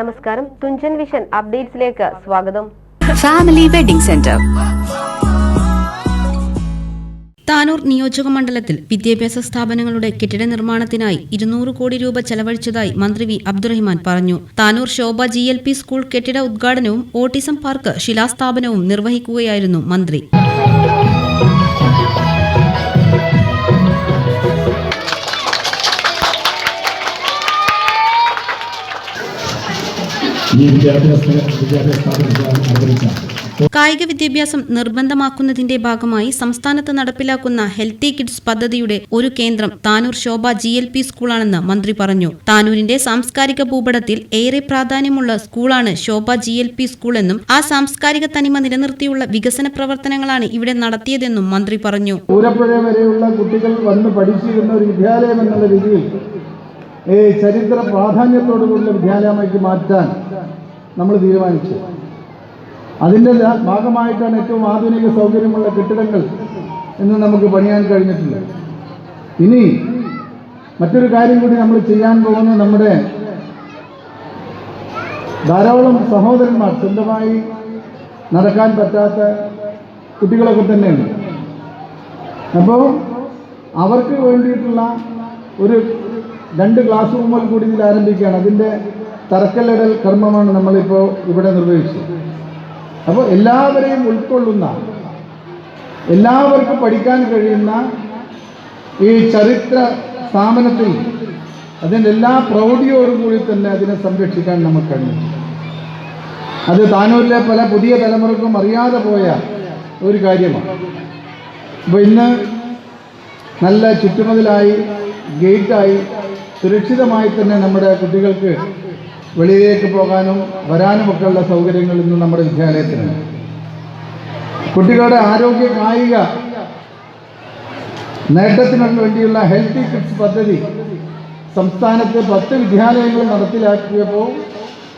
നമസ്കാരം. തുഞ്ചൻ വിഷൻ അപ്ഡേറ്റ്സിലേക്ക് സ്വാഗതം. Family wedding centre Tanur നിയോജക മണ്ഡലത്തിൽ വിദ്യാഭ്യാസ സ്ഥാപനങ്ങളുടെ കെട്ടിട നിർമ്മാണത്തിനായി ഇരുന്നൂറ് കോടി രൂപ ചെലവഴിച്ചതായി മന്ത്രി വി അബ്ദുറഹിമാൻ പറഞ്ഞു. Tanur Shobha G L P school കെട്ടിട ഉദ്ഘാടനവും ഓട്ടിസം പാർക്ക് ശിലാസ്ഥാപനവും നിർവഹിക്കുകയായിരുന്നു മന്ത്രി. ഈ വിദ്യാഭ്യാസ കായിക വിദ്യാഭ്യാസം നിർബന്ധമാക്കുന്നതിന്റെ ഭാഗമായി സംസ്ഥാനത്ത് നടപ്പിലാക്കുന്ന ഹെൽത്തി കിഡ്സ് പദ്ധതിയുടെ ഒരു കേന്ദ്രം Tanur Shobha G L P സ്കൂളാണെന്ന് മന്ത്രി പറഞ്ഞു. താനൂരിന്റെ സാംസ്കാരിക ഭൂപടത്തിൽ ഏറെ പ്രാധാന്യമുള്ള സ്കൂളാണ് Shobha G L P school എന്നും ആ സാംസ്കാരിക തനിമ നിലനിർത്തിയുള്ള വികസന പ്രവർത്തനങ്ങളാണ് ഇവിടെ നടത്തിയതെന്നും മന്ത്രി പറഞ്ഞു. വരെയുള്ള കുട്ടികൾ വന്ന് പഠിച്ചിരുന്ന ഒരു വിദ്യാലയം എന്നുള്ള രീതിയിൽ ഈ ചരിത്ര പ്രാധാന്യത്തോടു കൂടിയുള്ള വിദ്യാലയമാക്കി മാറ്റാൻ നമ്മൾ തീരുമാനിച്ചു. അതിന്റെ ഭാഗമായിട്ടാണ് ഏറ്റവും ആധുനിക സൗകര്യമുള്ള കെട്ടിടങ്ങൾ എന്ന് നമുക്ക് പണിയാൻ കഴിഞ്ഞിട്ടുണ്ട്. ഇനി മറ്റൊരു കാര്യം കൂടി നമ്മൾ ചെയ്യാൻ പോകുന്നത് നമ്മുടെ ധാരാളം സഹോദരന്മാർ സ്വന്തമായി നടക്കാൻ പറ്റാത്ത കുട്ടികളൊക്കെ തന്നെയുണ്ട്. അപ്പോൾ അവർക്ക് വേണ്ടിയിട്ടുള്ള ഒരു രണ്ട് ക്ലാസ് റൂമുകൾ കൂടി ഇതിൽ ആരംഭിക്കുകയാണ്. അതിന്റെ തറക്കല്ലിടൽ കർമ്മമാണ് നമ്മളിപ്പോൾ ഇവിടെ നിർവഹിച്ചത്. അപ്പോൾ എല്ലാവരെയും ഉൾക്കൊള്ളുന്ന എല്ലാവർക്കും പഠിക്കാൻ കഴിയുന്ന ഈ ചരിത്ര സ്ഥാപനത്തിൽ അതിന്റെ എല്ലാ പ്രൗഢിയോടും കൂടി തന്നെ അതിനെ സംരക്ഷിക്കാൻ നമുക്ക് കഴിയും അത് താനൂരിലെ പല പുതിയ തലമുറക്കും അറിയാതെ പോയ ഒരു കാര്യമാണ്. അപ്പോൾ ഇന്ന് നല്ല ചുറ്റുമതിലായി ഗേറ്റായി സുരക്ഷിതമായി തന്നെ നമ്മുടെ കുട്ടികൾക്ക് വെളിയിലേക്ക് പോകാനും വരാനും ഒക്കെ ഉള്ള സൗകര്യങ്ങൾ ഇന്ന് നമ്മുടെ വിദ്യാലയത്തിനുണ്ട്. കുട്ടികളുടെ ആരോഗ്യ കായിക നേട്ടത്തിനു വേണ്ടിയുള്ള ഹെൽത്തി കിഡ്സ് പദ്ധതി സംസ്ഥാനത്ത് പത്ത് വിദ്യാലയങ്ങൾ നടപ്പിലാക്കിയപ്പോൾ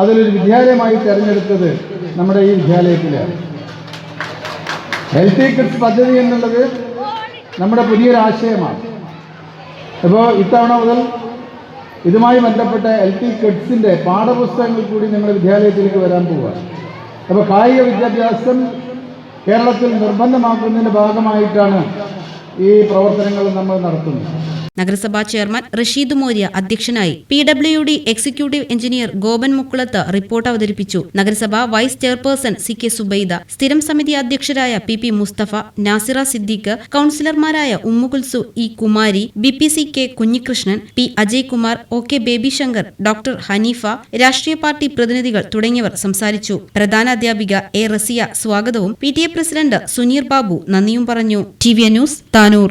അതിലൊരു വിദ്യാലയമായി തിരഞ്ഞെടുത്തത് നമ്മുടെ ഈ വിദ്യാലയത്തിലാണ്. ഹെൽത്തി കിഡ്സ് പദ്ധതി എന്നുള്ളത് നമ്മുടെ പുതിയൊരാശയമാണ്. അപ്പോൾ ഇത്തവണ മുതൽ ഇതുമായി ബന്ധപ്പെട്ട എൽ ടി കിഡ്സിന്റെ പാഠപുസ്തകങ്ങൾ കൂടി നിങ്ങൾ വിദ്യാലയത്തിലേക്ക് വരാൻ പോവുകയാണ് അപ്പോൾ കായിക വിദ്യാഭ്യാസം കേരളത്തിൽ നിർബന്ധമാക്കുന്നതിന്റെ ഭാഗമായിട്ടാണ് ഈ പ്രവർത്തനങ്ങൾ നമ്മൾ നടത്തുന്നത്. നഗരസഭാ ചെയർമാൻ റഷീദ് മോര്യ അധ്യക്ഷനായി. P W D executive engineer Gopan Mukkulath report അവതരിപ്പിച്ചു. നഗരസഭാ vice chairperson C K Subaida സ്ഥിരം സമിതി അധ്യക്ഷരായ P P Mustafa Nasira Siddique കൌൺസിലർമാരായ Ummukulsu E Kumari B P C K Kunhikrishnan P Ajay Kumar O K Baby Shankar doctor Hanifa രാഷ്ട്രീയ party പ്രതിനിധികൾ തുടങ്ങിയവർ സംസാരിച്ചു. പ്രധാന അധ്യാപിക എ റസിയ സ്വാഗതവും P T A president Suneer Babu നന്ദിയും പറഞ്ഞു. T V news Tanur.